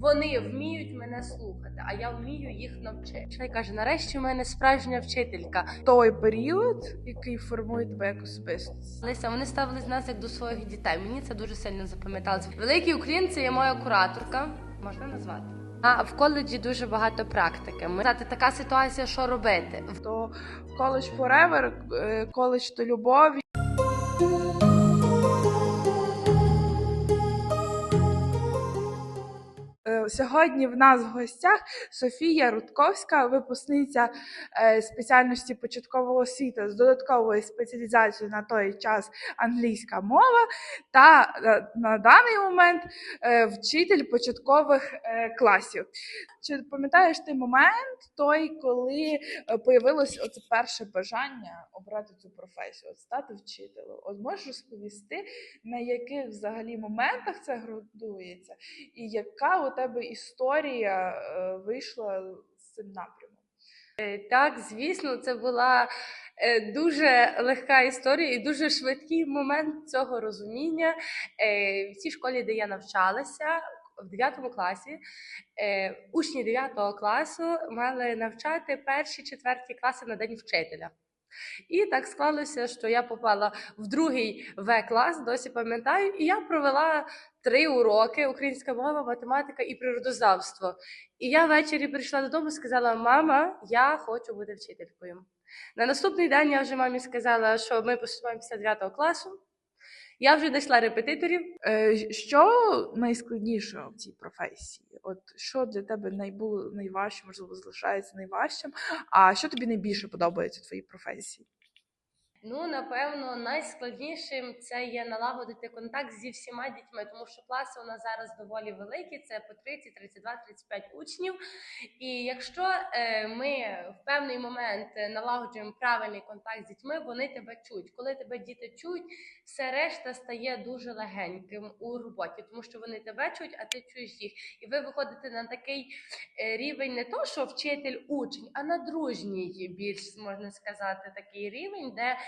вони вміють мене слухати, а я вмію їх навчити. Ще й каже, нарешті в мене справжня вчителька. той період, який формує тебе як особистість. Леся, вони ставились нас як до своїх дітей. Мені це дуже сильно запам'яталося. Великий Україн це є моя кураторка. Можна назвати. А в коледжі дуже багато практики. Ми Знаєте, така ситуація, що робити. То коледж Forever, е, коледж до любові. Сьогодні в нас в гостях Софія Рудковська, випускниця е, спеціальності початкового освіти з додатковою спеціалізацією на той час англійська мова, та е, на даний момент е, вчитель початкових класів. Чи пам'ятаєш ти момент той, коли появилось оце перше бажання обрати цю професію, от стати вчителем? От можеш розповісти, на яких взагалі моментах це ґрунтується, і яка у тебе історія е, вийшла з цим напрямом? Так, звісно, це була е, дуже легка історія і дуже швидкий момент цього розуміння. Е, В цій школі, де я навчалася, в 9 класі, е, учні 9 класу мали навчати перші четверті класи на день вчителя. І так склалося, що я попала в другий В клас, досі пам'ятаю, і я провела три уроки: українська мова, математика і природознавство. І я ввечері прийшла додому і сказала: Мама, я хочу бути вчителькою. На наступний день я вже мамі сказала, що ми поступаємо після 9 класу. Я вже знайшла репетиторів. Е, Що найскладніше в цій професії? От що для тебе найбуло найважче, можливо, залишається найважчим? А що тобі найбільше подобається в твоїй професії? Ну, напевно, найскладнішим це є налагодити контакт зі всіма дітьми, тому що класи у нас зараз доволі великі, це по 30, 32, 35 учнів. І якщо е, ми в певний момент налагоджуємо правильний контакт з дітьми, вони тебе чують. Коли тебе діти чують, все решта стає дуже легеньким у роботі, тому що вони тебе чують, а ти чуєш їх. І ви виходите на такий е, рівень, не то, що вчитель учень, а на дружній більш можна сказати, такий рівень, де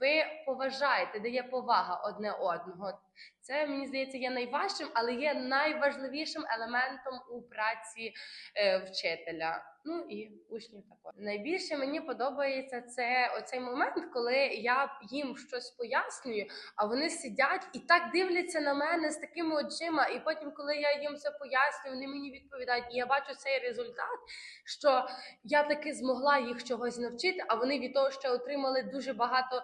ви поважаєте, де є повага одне одного. Це мені здається є найважчим, але є найважливішим елементом у праці е, вчителя. Ну і учнів також. Найбільше мені подобається це оцей момент, коли я їм щось пояснюю, а вони сидять і так дивляться на мене з такими очима. І потім, коли я їм це пояснюю, вони мені відповідають, і я бачу цей результат, що я таки змогла їх чогось навчити, а вони від того ще отримали дуже багато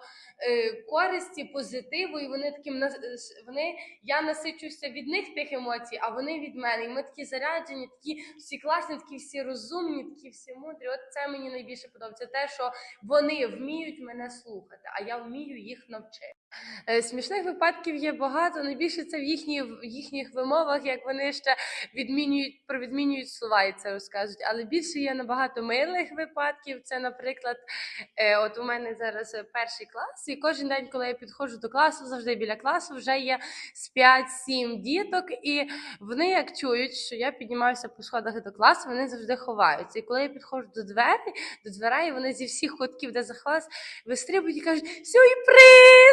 користі, позитиву, і вони таким нас- вони я насичуся від них тих емоцій, а вони від мене. І ми такі заряджені, такі всі класні, такі всі розумні, такі всі мудрі. От це мені найбільше подобається. Те, що вони вміють мене слухати, а я вмію їх навчити. Е, Смішних випадків є багато. Найбільше це в, їхні, в їхніх вимовах, як вони ще відмінюють про відмінюють слова і це розказують. Але більше є набагато милих випадків. Це, наприклад, е, от у мене зараз е, перший клас, і кожен день, коли я підходжу до класу, завжди біля класу вже є з 5-7 діток, і вони як чують, що я піднімаюся по сходах до класу, вони завжди ховаються. І коли я підходжу до двері, до дверей, вони зі всіх кутків, де заховалися, вистрибують і кажуть сюрприз!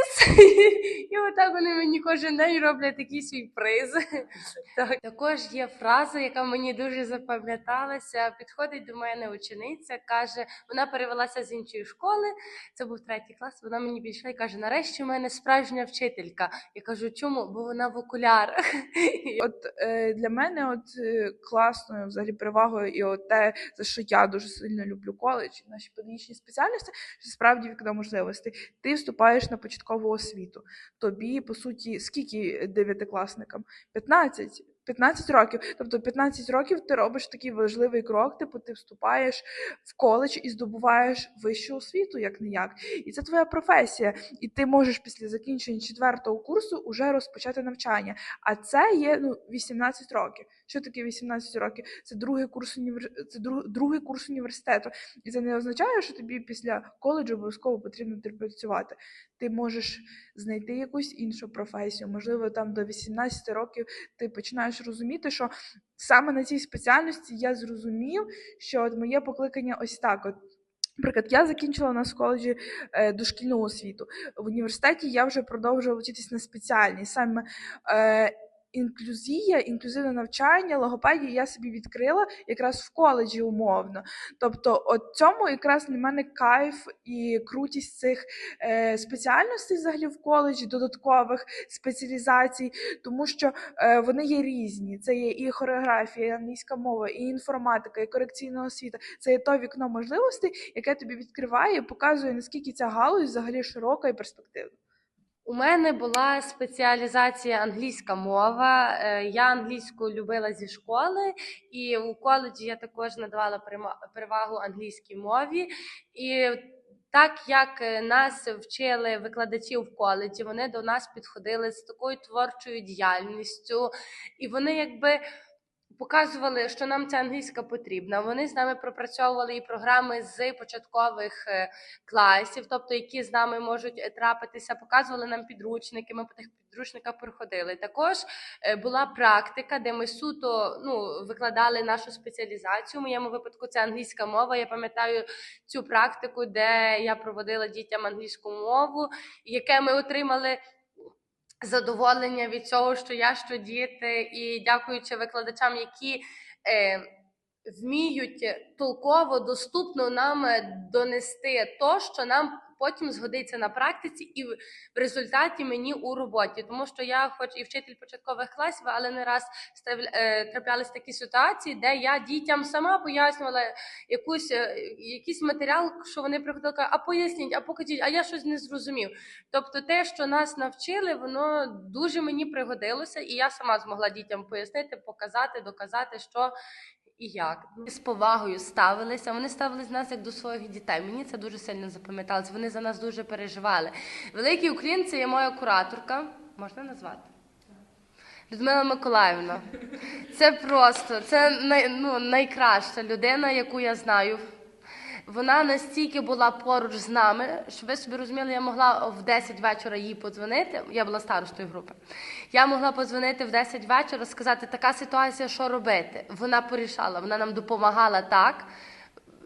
І отак вони мені кожен день роблять такі сюрпризи. Так. Також є фраза, яка мені дуже запам'яталася. Підходить до мене учениця, каже, вона перевелася з іншої школи. Це був третій клас. Вона мені підійшла і каже: нарешті в мене справжня вчителька. Я кажу, чому? Бо вона в окулярах. От е, для мене, от е, класною взагалі перевагою, і от те, за що я дуже сильно люблю коледж, наші педагогічні спеціальності, що справді вікно можливостей. Ти вступаєш на початкову освіту. Тобі, по суті, скільки дев'ятикласникам? 15. 15 років. Тобто 15 років ти робиш такий важливий крок, типу ти вступаєш в коледж і здобуваєш вищу освіту, як не як. І це твоя професія. І ти можеш після закінчення четвертого курсу уже розпочати навчання. А це є ну 18 років. Що таке 18 років? Це другий курс універ... це друг... другий курс університету. І це не означає, що тобі після коледжу обов'язково потрібно працювати. Ти можеш знайти якусь іншу професію. Можливо, там до 18 років ти починаєш розуміти, що саме на цій спеціальності я зрозумів, що от моє покликання ось так. От Наприклад, я закінчила нас в коледжі е, дошкільну освіту. В університеті я вже продовжувала вчитись на спеціальній. Саме е, інклюзія, інклюзивне навчання, логопедія я собі відкрила якраз в коледжі умовно. Тобто, от цьому якраз для мене кайф і крутість цих е, спеціальностей взагалі в коледжі, додаткових спеціалізацій, тому що е, вони є різні. Це є і хореографія, і англійська мова, і інформатика, і корекційна освіта. Це є то вікно можливостей, яке тобі відкриває і показує, наскільки ця галузь взагалі широка і перспективна. У мене була спеціалізація англійська мова. Е, Я англійську любила зі школи, і у коледжі я також надавала перевагу англійській мові. І так як е, нас вчили викладачі в коледжі, вони до нас підходили з такою творчою діяльністю, і вони якби. Показували, що нам ця англійська потрібна. Вони з нами пропрацьовували і програми з початкових е, класів, тобто які з нами можуть е, трапитися, показували нам підручники. Ми по тих підручниках проходили. Також е, була практика, де ми суто ну, викладали нашу спеціалізацію. У моєму випадку це англійська мова. Я пам'ятаю цю практику, де я проводила дітям англійську мову, яке ми отримали. Задоволення від цього, що я що діти, і дякуючи викладачам, які е, вміють толково, доступно нам е, донести то, що нам потім згодиться на практиці, і в результаті мені у роботі. Тому що я, хоч і вчитель початкових класів, але не раз е, траплялись такі ситуації, де я дітям сама пояснювала якусь е, якийсь матеріал, що вони приходили, а поясніть, а покажіть, а я щось не зрозумів. Тобто, те, що нас навчили, воно дуже мені пригодилося, і я сама змогла дітям пояснити, показати, доказати, що і як. З повагою ставилися. Вони ставились нас як до своїх дітей. Мені це дуже сильно запам'яталось. Вони за нас дуже переживали. Великий українці є моя кураторка. Можна назвати? Людмила Миколаївна. Це просто це най, ну, найкраща людина, яку я знаю. Вона настільки була поруч з нами, що ви собі розуміли, я могла в 10 вечора їй подзвонити. Я була старостою групи. Я могла подзвонити в 10 вечора, сказати, така ситуація, що робити. Вона порішала, вона нам допомагала так.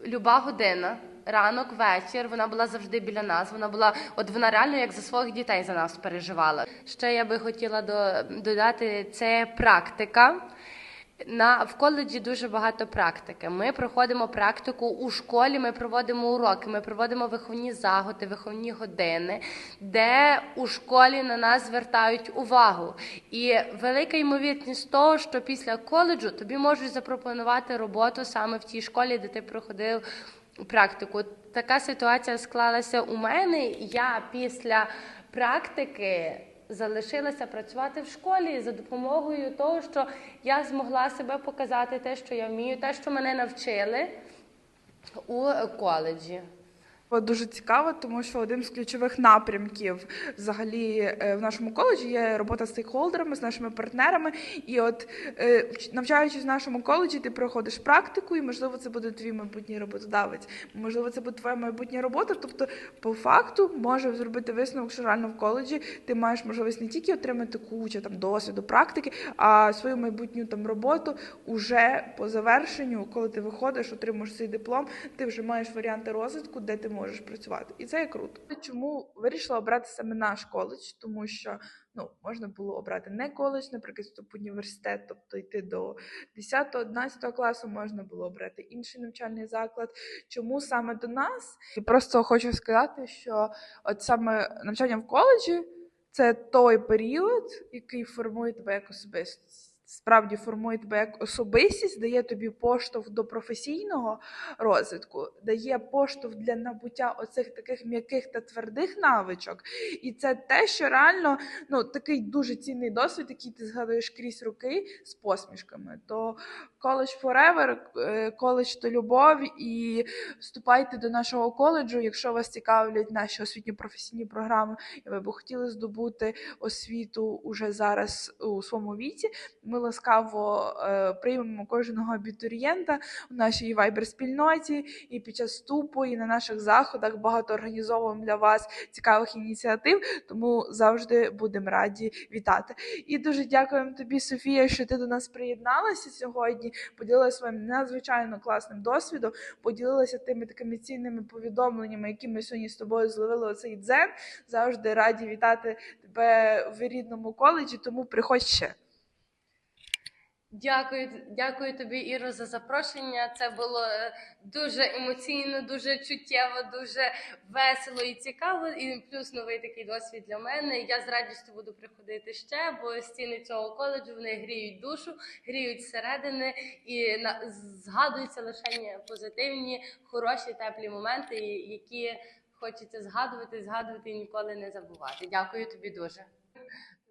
Люба година, ранок, вечір. Вона була завжди біля нас. Вона була, от вона реально як за своїх дітей за нас переживала. Ще я би хотіла до, додати це практика. На в коледжі дуже багато практики. Ми проходимо практику у школі. Ми проводимо уроки, ми проводимо виховні загоди, виховні години, де у школі на нас звертають увагу. І велика ймовірність того, що після коледжу тобі можуть запропонувати роботу саме в тій школі, де ти проходив практику. Така ситуація склалася у мене. Я після практики залишилася працювати в школі за допомогою того, що я змогла себе показати те, що я вмію, те, що мене навчили у коледжі. Дуже цікаво, тому що один з ключових напрямків взагалі е, в нашому коледжі є робота з стейкхолдерами, з нашими партнерами. І от е, навчаючись в нашому коледжі, ти проходиш практику, і можливо це буде твій майбутній роботодавець. Можливо, це буде твоя майбутня робота. Тобто, по факту може зробити висновок, що реально в коледжі ти маєш можливість не тільки отримати кучу там досвіду, практики, а свою майбутню там роботу уже по завершенню, коли ти виходиш, отримуєш цей диплом, ти вже маєш варіанти розвитку, де ти можеш працювати. І це є круто. Чому вирішила обрати саме наш коледж? Тому що ну можна було обрати не коледж, наприклад, університет, тобто йти до 10-11 класу, можна було обрати інший навчальний заклад. Чому саме до нас? І просто хочу сказати, що от саме навчання в коледжі це той період, який формує тебе як особистість. Справді формує тебе як особистість, дає тобі поштовх до професійного розвитку, дає поштовх для набуття оцих таких м'яких та твердих навичок. І це те, що реально ну, такий дуже цінний досвід, який ти згадуєш крізь роки з посмішками. То коледж Forever, е, коледж то любов, і вступайте до нашого коледжу, якщо вас цікавлять наші освітньо-професійні програми, і ви б хотіли здобути освіту уже зараз у своєму віці. Ми ласкаво е, приймемо кожного абітурієнта у нашій вайбер-спільноті і під час вступу, і на наших заходах багато організовуємо для вас цікавих ініціатив, тому завжди будемо раді вітати. І дуже дякуємо тобі, Софія, що ти до нас приєдналася сьогодні, поділилася своїм надзвичайно класним досвідом, поділилася тими такими цінними повідомленнями, які ми сьогодні з тобою зловили оцей дзен. Завжди раді вітати тебе в рідному коледжі, тому приходь ще. Дякую, дякую тобі, Іро, за запрошення. Це було е, дуже емоційно, дуже чуттєво, дуже весело і цікаво. І плюс новий такий досвід для мене. Я з радістю буду приходити ще, бо стіни цього коледжу вони гріють душу, гріють зсередини і згадуються лише позитивні, хороші, теплі моменти, які хочеться згадувати, згадувати і ніколи не забувати. Дякую тобі дуже.